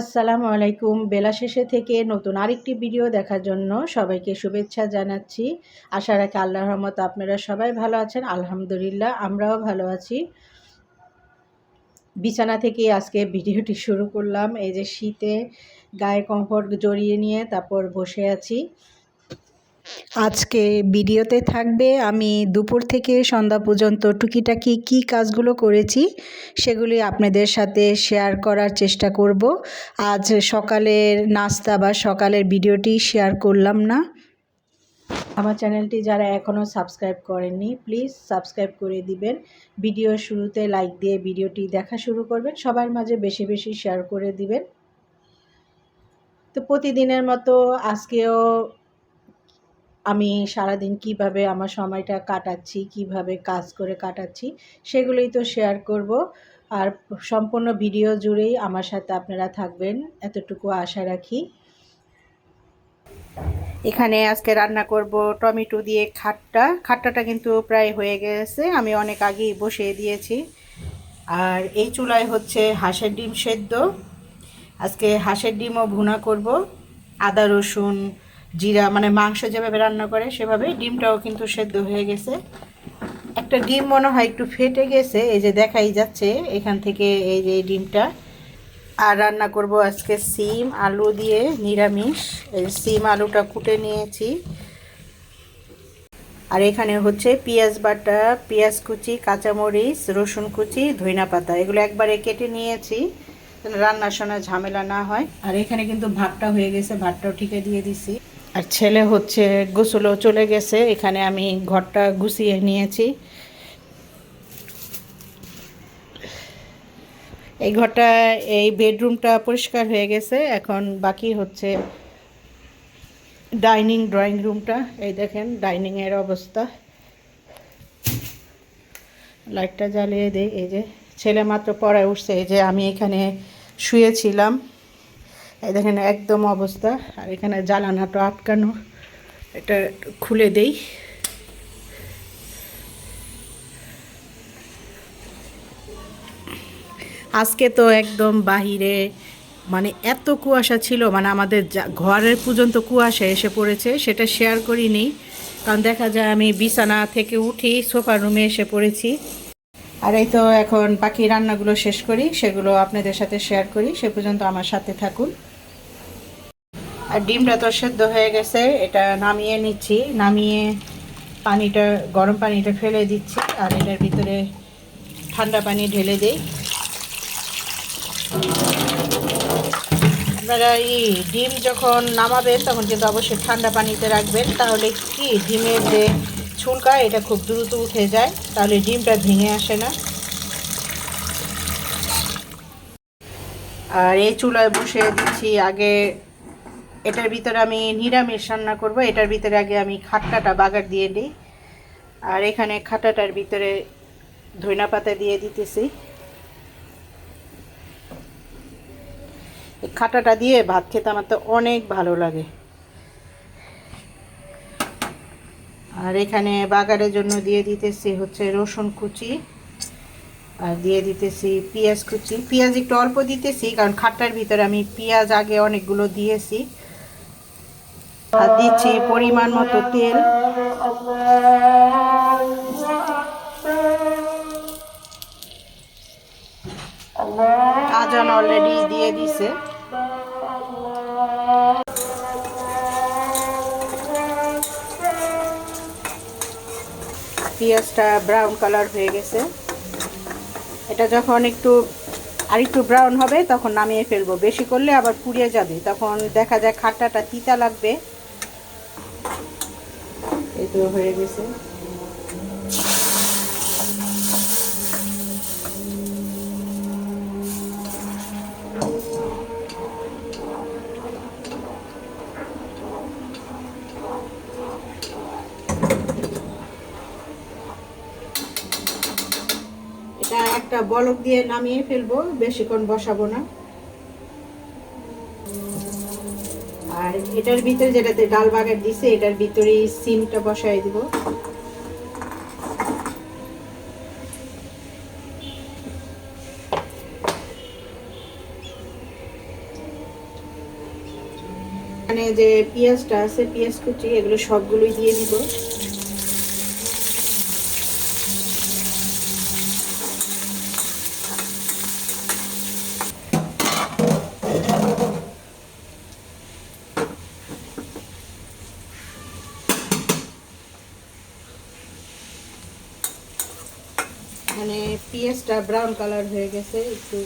আসসালামু আলাইকুম। বেলা শেষে থেকে নতুন আরেকটি ভিডিও দেখার জন্য সবাইকে শুভেচ্ছা জানাচ্ছি। আশা রাখি আল্লাহ রহমত আপনারা সবাই ভালো আছেন। আলহামদুলিল্লাহ, আমরাও ভালো আছি। বিছানা থেকে আজকে ভিডিওটি শুরু করলাম। এই যে শীতে গায়ে কমফোর্ট জড়িয়ে নিয়ে তারপর বসে আছি। আজকে ভিডিওতে থাকবে আমি দুপুর থেকে সন্ধ্যা পর্যন্ত টুকিটাকি কি কাজগুলো করেছি সেগুলি আপনাদের সাথে শেয়ার করার চেষ্টা করব। আজ সকালের নাস্তা বা সকালের ভিডিওটি শেয়ার করলাম না। আমার চ্যানেলটি যারা এখনও সাবস্ক্রাইব করেননি, প্লিজ সাবস্ক্রাইব করে দিবেন। ভিডিও শুরুতে লাইক দিয়ে ভিডিওটি দেখা শুরু করবেন, সবার মাঝে বেশি বেশি শেয়ার করে দিবেন। তো প্রতিদিনের মতো আজকেও আমি সারাদিন কীভাবে আমার সময়টা কাটাচ্ছি, কীভাবে কাজ করে কাটাচ্ছি, সেগুলোই তো শেয়ার করব। আর সম্পূর্ণ ভিডিও জুড়েই আমার সাথে আপনারা থাকবেন, এতটুকু আশা রাখি। এখানে আজকে রান্না করব টমেটো দিয়ে খাট্টা। খাট্টাটা কিন্তু প্রায় হয়ে গেছে, আমি অনেক আগেই বসিয়ে দিয়েছি। আর এই চুলায় হচ্ছে হাঁসের ডিম সেদ্ধ। আজকে হাঁসের ডিমও ভুনা করব। আদা, রসুন জিরা মানে মাংস যেভাবে রান্না করে, সেভাবে ডিমটাও কিন্তু সেদ্ধ হয়ে গেছে। একটা ডিম মনে হয় একটু ফেটে গেছে, এই যে দেখাই যাচ্ছে এখান থেকে এই যে ডিমটা। আর রান্না করব আজকে সিম, আলু দিয়ে নিরামিষ। এই সিম আলুটা কুটে নিয়েছি। আর এখানে হচ্ছে পেঁয়াজ বাটা, পেঁয়াজ কুচি, কাঁচামরিচ, রসুন কুচি, ধইনা পাতা। এগুলো একবারে কেটে নিয়েছি রান্নার সময় ঝামেলা না হয়। আর এখানে কিন্তু ভাতটা হয়ে গেছে, ভাতটাও ঠিকে দিয়ে দিছি। আর ছেলে হচ্ছে গোসলও চলে গেছে, এখানে আমি ঘরটা গুছিয়ে নিয়েছি। এই ঘরটা, এই বেডরুমটা পরিষ্কার হয়ে গেছে, এখন বাকি হচ্ছে ডাইনিং, ড্রয়িং রুমটা। এই দেখেন, ডাইনিংয়ের অবস্থা। লাইটটা জ্বালিয়ে দিই, এই যে ছেলে মাত্র পড়ায় উঠছে, এই যে আমি এখানে শুয়েছিলাম। এই দেখেন একদম অবস্থা। আর এখানে জ্বালানাটা আটকানো। এটা খুলে দেই। আজকে তো একদম বাহিরে মানে এত কুয়াশা ছিল মানে আমাদের ঘরের পর্যন্ত কুয়াশা এসে পড়েছে, সেটা শেয়ার করিনি। কারণ দেখা যায় আমি বিছানা থেকে উঠি, সোফা রুমে এসে পড়েছি। আর এই তো এখন বাকি রান্নাগুলো শেষ করি, সেগুলো আপনাদের সাথে শেয়ার করি। সে পর্যন্ত আমার সাথে থাকুন। আর ডিমটা তো সেদ্ধ হয়ে গেছে, এটা নামিয়ে নিচ্ছি। নামিয়ে পানিটা, গরম পানিটা ফেলে দিচ্ছি আর এটার ভিতরে ঠান্ডা পানি ঢেলে দিই। আপনারা এই ডিম যখন নামাবেন তখন কিন্তু অবশ্যই ঠান্ডা পানিতে রাখবেন। তাহলে কি, ডিমের যে ছুলকা, এটা খুব দ্রুত উঠে যায়। তাহলে ডিমটা ভেঙে আসে না। আর এই চুলায় বসে দিচ্ছি আগে এটার ভিতরে আমি নিরামিষ রান্না করব, এটার ভিতরে আগে আমি খাট্টাটা বাগার দিয়ে দিই। আর এখানে খাটাটার ভিতরে ধইনা পাতা দিয়ে দিতেছি। খাটাটা দিয়ে ভাত খেতে আমার তো অনেক ভালো লাগে। আর এখানে বাগারের জন্য দিয়ে দিতেছি হচ্ছে রসুন কুচি, আর দিয়ে দিতেছি পেঁয়াজ কুচি। পেঁয়াজ একটু অল্প দিতেছি, কারণ খাটটার ভিতরে আমি পেঁয়াজ আগে অনেকগুলো দিয়েছি। আর দিচ্ছি পরিমাণ মতো তেল। আজান অলরেডি দিয়ে দিছে। পেঁয়াজটা ব্রাউন কালার হয়ে গেছে। এটা যখন একটু আর একটু ব্রাউন হবে, তখন নামিয়ে ফেলব। বেশি করলে আবার পুড়িয়ে যাবে। তখন দেখা যায় খাট্টাটা তিতা লাগবে। এই তো হয়ে গেছে। এটা একটা বলক দিয়ে নামিয়ে ফেলব বেশিক্ষণ বসাবো না। এটার ভিতরে যেটাতে ডাল বাগার দিছে, এটার ভিতরেই সিমটা বসাই দিব। মানে যে পেঁয়াজটা আছে, পেঁয়াজ কুচি, এগুলো সবগুলোই দিয়ে দিব। পেঁয়াজটা ব্রাউন কালার হয়ে গেছে, একটু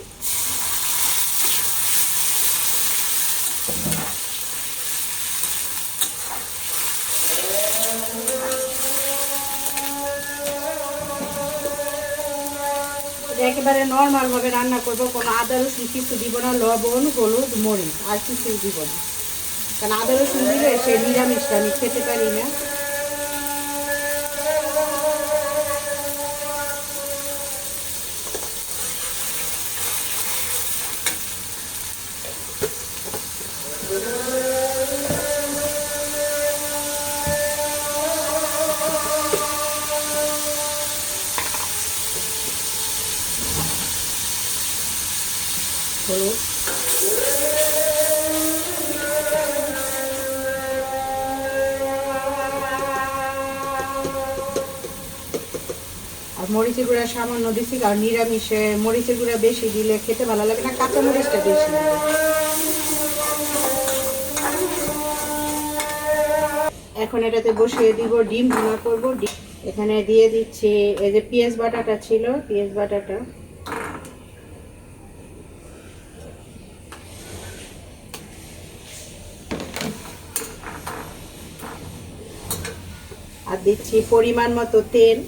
একেবারে নর্মাল ভাবে রান্না করব, কোনো আদা রসুন কিছু দিব না, লবণ, হলুদ, মরিচ, আর কিছু দিব না। কারণ আদা রসুন দিলে সে নিরামিষটা আমি খেতে পারি না। হলুদ আর মরিচের গুঁড়া সামান্য দিছি, কারণ নিরামিষে মরিচের গুঁড়া বেশি দিলে খেতে ভালো লাগে না, কাঁচা মরিচটা বেশি এখন এটাতে বসিয়ে দিব ডিম ভুনা করব এখানে দিয়ে দিচ্ছি, এই যে পেঁয়াজ বাটাটা ছিল, পেঁয়াজ বাটাটা। দিচ্ছি পরিমাণ মতো তেল।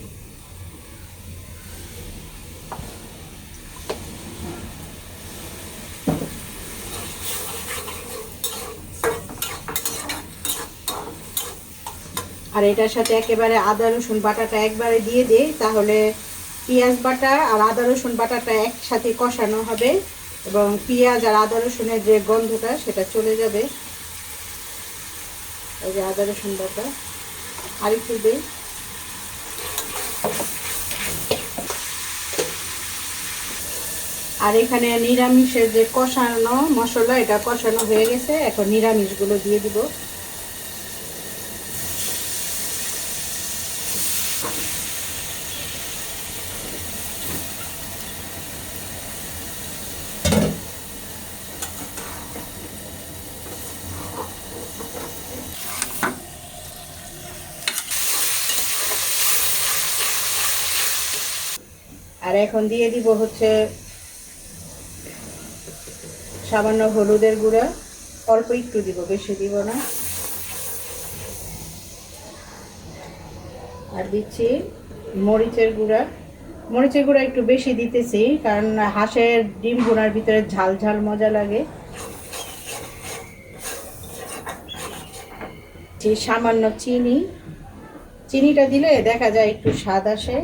আর এটার সাথে একেবারে আদা, রসুন বাটাটা একবারে দিয়ে দিই, তাহলে পেঁয়াজ বাটা আর আদা, রসুন বাটাটা একসাথে কষানো হবে এবং পেঁয়াজ আর আদা, রসুনের যে গন্ধটা সেটা চলে যাবে। এই যে আদা, রসুন বাটা। আর একটু দিই আর এখানে নিরামিষের যে কষানো মশলা, এটা কষানো হয়ে গেছে। এখন নিরামিষগুলো দিয়ে দিব। আর এখন দিয়ে দিব হচ্ছে সামান্য হলুদের গুঁড়া। অল্প একটু দিব, বেশি দিব না। আর দিচ্ছি মরিচের গুঁড়া। মরিচের গুঁড়া একটু বেশি দিতেছি, কারণ হাঁসের ডিম বোনার ভিতরে ঝাল ঝাল মজা লাগে। সামান্য চিনি, চিনিটা দিলে দেখা যায় একটু স্বাদ আসে।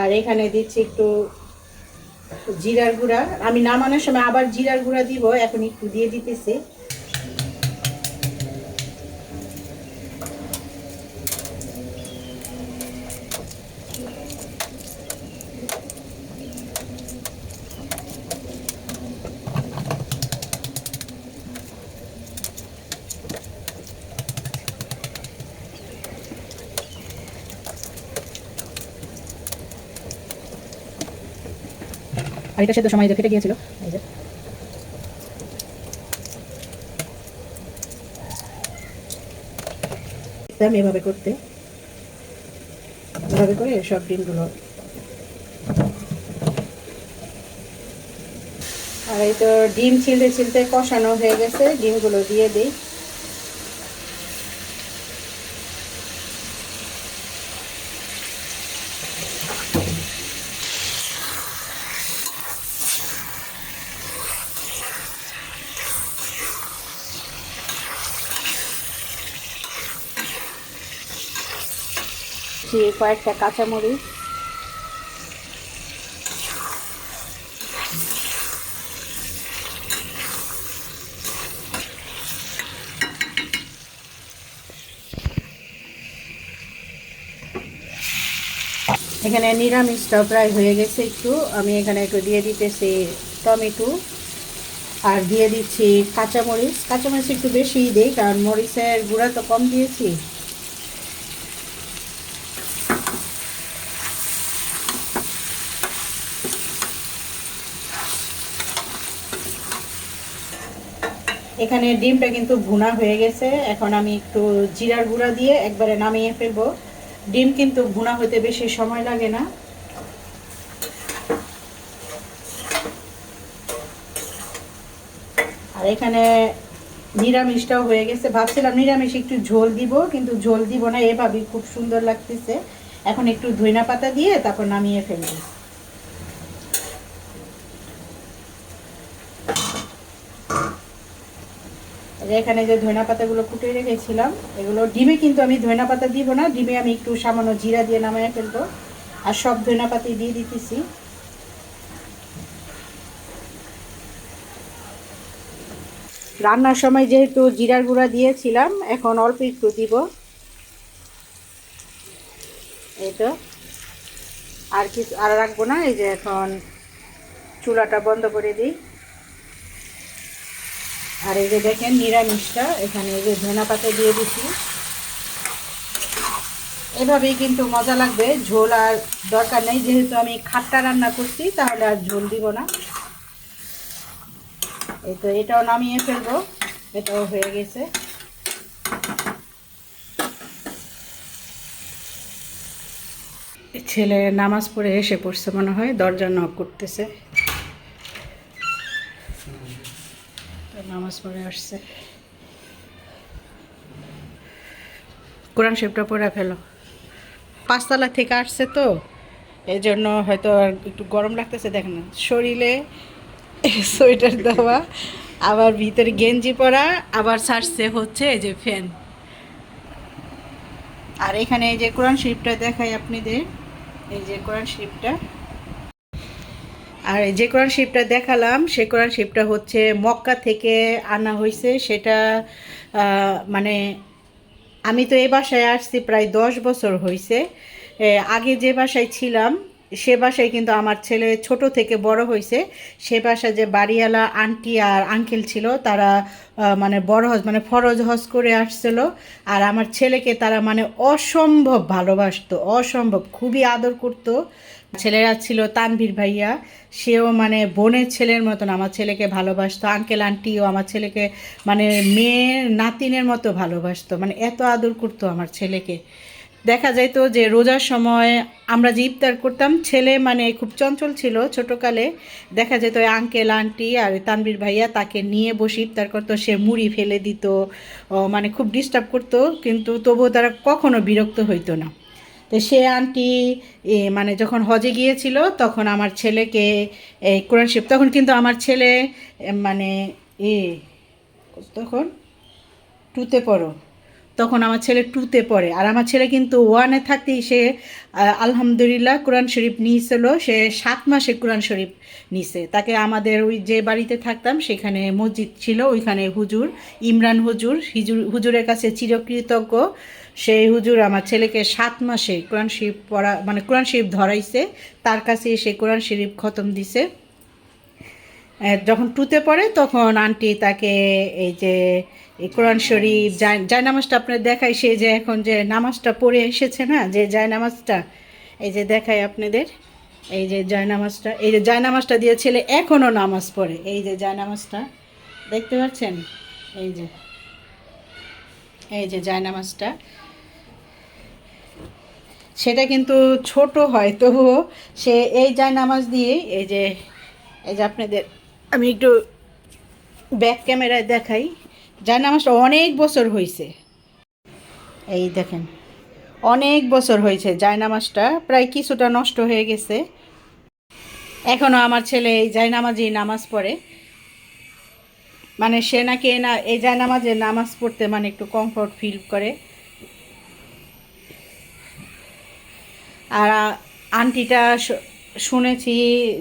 আর এখানে দিচ্ছি একটু জিরার গুঁড়া। আমি নামানোর সময় আবার জিরার গুঁড়া দিব, এখন একটু দিয়ে দিতেছি। আর সেদ্ধ সময় যে ফেটে গিয়েছিল, এই যে। দেখতাম এভাবে করতে, এভাবে করে সব ডিমগুলো। আর এই তো ডিম ছিলতে ছিলতে কষানো হয়ে গেছে, ডিমগুলো দিয়ে দিই। দিচ্ছি কয়েকটা কাঁচামরিচ। এখানে নিরামিষটা প্রায় হয়ে গেছে একটু। আমি এখানে একটু দিয়ে দিতেছি টমেটো আর দিয়ে দিচ্ছি কাঁচামরিচ। কাঁচামরিচ একটু বেশিই দিই, কারণ মরিচের গুঁড়া তো কম দিয়েছি। এখানে ডিমটা কিন্তু ভুনা হয়ে গেছে। এখন আমি একটু জিরার গুঁড়া দিয়ে একবারে নামিয়ে ফেলব। ডিম কিন্তু ভুনা হতে বেশি সময় লাগে না। আর এখানে নিরামিষটাও হয়ে গেছে। ভাবছিলাম নিরামিষ একটু ঝোল দিব, কিন্তু ঝোল দিব না। এভাবেই খুব সুন্দর লাগতেছে। এখন একটু ধইনা পাতা দিয়ে তারপর নামিয়ে ফেলব। যে এখানে যে ধইনা পাতাগুলো কুটে রেখেছিলাম, এগুলো ডিমে কিন্তু আমি ধইনা পাতা দিব না, ডিমে আমি একটু সামান্য জিরা দিয়ে নামিয়ে ফেলব। আর সব ধনা পাতি দিয়ে দিতেছি। রান্নার সময় যেহেতু জিরার গুঁড়া দিয়েছিলাম, এখন অল্প একটু দিব। এই তো। আর কিছু আর রাখব না, এই যে এখন চুলাটা বন্ধ করে দিই। আর এই যে দেখেন নিরামিষটা, এখানে এই যে ধনা পাতা দিয়ে দিচ্ছি এভাবেই কিন্তু মজা লাগবে, ঝোল আর দরকার নেই। যেহেতু আমি খাট্টা রান্না করছি, তাহলে আর ঝোল দিব না। এই তো এটাও নামিয়ে ফেলব, এটাও হয়ে গেছে। ছেলে নামাজ পড়ে এসে পড়ছে মনে হয়, দরজা নক করতেছে তো নামাজ পড়ে আসছে। কোরআন শেপটা পড়ে ফেলো। পাঁচতলা থেকে আসছে তো এই জন্য হয়তো একটু গরম লাগতেছে, দেখেন না শরীরে সোয়েটার দেওয়া, আবার ভিতরে গেঞ্জি পরা, আবার ছাড়ছে হচ্ছে এই যে ফ্যান। আর এখানে এই যে কোরআন শরীফটা দেখাই আপনাদের, এই যে কোরআন শরীফটা। আর যে কোরআন শিপটা দেখালাম, সে কোরআন শিপটা হচ্ছে মক্কা থেকে আনা হয়েছে সেটা মানে আমি তো এ বাসায় আসছি প্রায় দশ বছর হয়েছে আগে যে বাসায় ছিলাম সে বাসায় কিন্তু আমার ছেলে ছোট থেকে বড় হয়েছে। সে বাসায় যে বাড়িওয়ালা আন্টি আর আঙ্কেল ছিল, তারা মানে বড় হজ মানে ফরজ হজ করে আসছিল। আর আমার ছেলেকে তারা মানে অসম্ভব ভালোবাসতো, অসম্ভব, খুবই আদর করতো। ছেলেরা ছিল তানভীর ভাইয়া, সেও মানে বোনের ছেলের মতন আমার ছেলেকে ভালোবাসতো। আঙ্কেল, আন্টিও আমার ছেলেকে মানে মেয়ের নাতিনের মতো ভালোবাসতো মানে এত আদর করতো আমার ছেলেকে। দেখা যেত যে রোজার সময় আমরা যে ইফতার করতাম, ছেলে মানে খুব চঞ্চল ছিল ছোটোকালে। দেখা যেত আঙ্কেল আন্টি আর তানবীর ভাইয়া তাকে নিয়ে বসে ইফতার করতো, সে মুড়ি ফেলে দিত মানে খুব ডিস্টার্ব করতো, কিন্তু তবুও তারা কখনো বিরক্ত হইতো না। তো সে আন্টি মানে যখন হজে গিয়েছিল, তখন আমার ছেলেকে এই কোরআন শিব তখন কিন্তু আমার ছেলে মানে এ, তখন, টুতে পড়ো। তখন আমার ছেলে টুতে পড়ে। আর আমার ছেলে কিন্তু ওয়ানে থাকতেই সে আলহামদুলিল্লাহ কোরআন শরীফ নিয়েছিল সে সাত মাসে কোরআন শরীফ নিছে। তাকে আমাদের ওই যে বাড়িতে থাকতাম, সেখানে মসজিদ ছিল, ওইখানে হুজুর, ইমরান হুজুর, হিজুর, হুজুরের কাছে চিরকৃতজ্ঞ। সেই হুজুর আমার ছেলেকে সাত মাসে কোরআন শরীফ পড়া মানে কোরআন শরীফ ধরাইছে, তার কাছে সে কোরআন শরীফ খতম দিছে। যখন টুতে পড়ে, তখন আন্টি তাকে এই যে কোরআন শরীফ জায় নামাজটা আপনার দেখাই সে যে এখন যে নামাজটা পড়ে এসেছে না, যে জায় নামাজটা, এই যে দেখায় আপনাদের, এই যে জায় নামাজটা, এই যে জায় নামাজটা দিয়ে ছেলে এখনও নামাজ পড়ে, এই যে জায় নামাজটা, দেখতে পাচ্ছেন? এই যে এই যে জায় নামাজটা। সেটা কিন্তু ছোট হয়, তবুও সে এই যায় নামাজ দিয়ে, এই যে এই যে আপনাদের আমি একটু ব্যাক ক্যামেরায় দেখাই। যায় নামাজটা অনেক বছর হয়েছে এই দেখেন, অনেক বছর হয়েছে যায় নামাজটা প্রায় কিছুটা নষ্ট হয়ে গেছে। এখনও আমার ছেলে এই যায় নামাজেই নামাজ পড়ে। মানে সে নাকি না এই যায় নামাজে পড়তে মানে একটু কমফোর্ট ফিল করে। আর আন্টিটা শুনেছি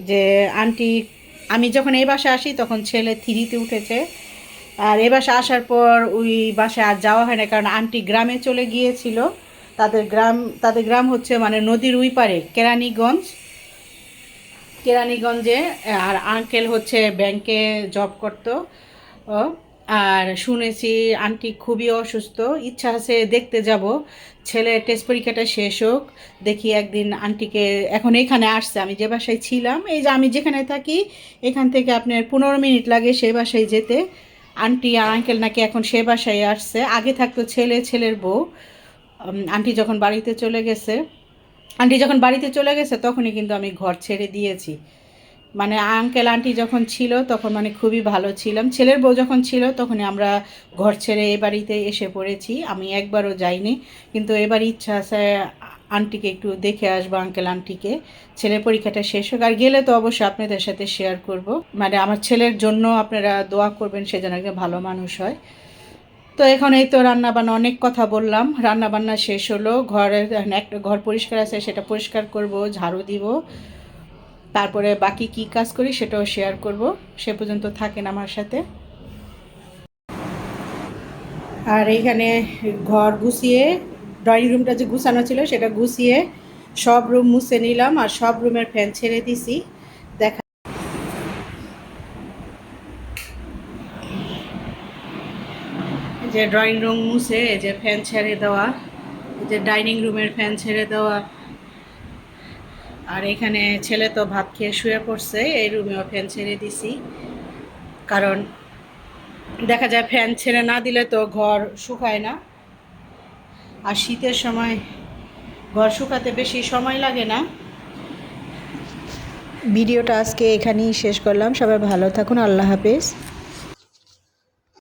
যে আন্টি আমি যখন এই বাসায় আসি, তখন ছেলে থ্রিতে উঠেছে। আর এ বাসা আসার পর ওই বাসায় আর যাওয়া হয় না, কারণ আন্টি গ্রামে চলে গিয়েছিল। তাদের গ্রাম তাদের গ্রাম হচ্ছে মানে নদীর উই পারে, কেরানীগঞ্জ। কেরানীগঞ্জে, আর আঙ্কেল হচ্ছে ব্যাংকে জব করতো। আর শুনেছি আন্টি খুবই অসুস্থ। ইচ্ছা আছে দেখতে যাব। ছেলে টেস্ট পরীক্ষাটা শেষ হোক, দেখি একদিন আন্টিকে এখন এখানে আসছে। আমি যে বাসায় ছিলাম, এই যে আমি যেখানে থাকি, এখান থেকে আপনার পনেরো মিনিট লাগে সে বাসায় যেতে। আন্টি আর আঙ্কেল নাকি এখন সে বাসায় আসছে। আগে থাকতো ছেলে, ছেলের বউ। আন্টি যখন বাড়িতে চলে গেছে, আন্টি যখন বাড়িতে চলে গেছে, তখনই কিন্তু আমি ঘর ছেড়ে দিয়েছি। মানে আঙ্কেল আন্টি যখন ছিল, তখন মানে খুবই ভালো ছিলাম। ছেলের বউ যখন ছিল, তখনই আমরা ঘর ছেড়ে এ বাড়িতে এসে পড়েছি। আমি একবারও যাইনি, কিন্তু এবার ইচ্ছা আছে আন্টিকে একটু দেখে আসব আঙ্কেল আন্টিকে ছেলের পরীক্ষাটা শেষ হোক। আর গেলে তো অবশ্যই আপনাদের সাথে শেয়ার করব। মানে আমার ছেলের জন্য আপনারা দোয়া করবেন, সে যেন একজন ভালো মানুষ হয়। তো এখন এই তো রান্না বান্না অনেক কথা বললাম। রান্না বান্না শেষ হলো, ঘরের, একটা ঘর পরিষ্কার আছে, সেটা পরিষ্কার করব, ঝাড়ু দিব। তারপরে বাকি কি কাজ করি সেটাও শেয়ার করব। সে পর্যন্ত থাকেন আমার সাথে। আর এখানে ঘর গুছিয়ে ড্রয়িং রুমটা যে গুছানো ছিল সেটা গুছিয়ে সব রুম মুছে নিলাম আর সব রুমের ফ্যান ছেড়ে দিছি। দেখা যে ড্রয়িং রুম মুছে, এই যে ফ্যান ছেড়ে দেওয়া যে ডাইনিং রুমের ফ্যান ছেড়ে দেওয়া আর এখানে ছেলে তো ভাত খেয়ে শুয়ে পড়ছে, এই রুমেও ফ্যান ছেড়ে দিছি। কারণ দেখা যায় ফ্যান ছেড়ে না দিলে তো ঘর শুকায় না। আর শীতের সময় ঘর শুকাতে বেশি সময় লাগে না। ভিডিওটা আজকে এখানেই শেষ করলাম। সবাই ভালো থাকুন। আল্লাহ হাফেজ।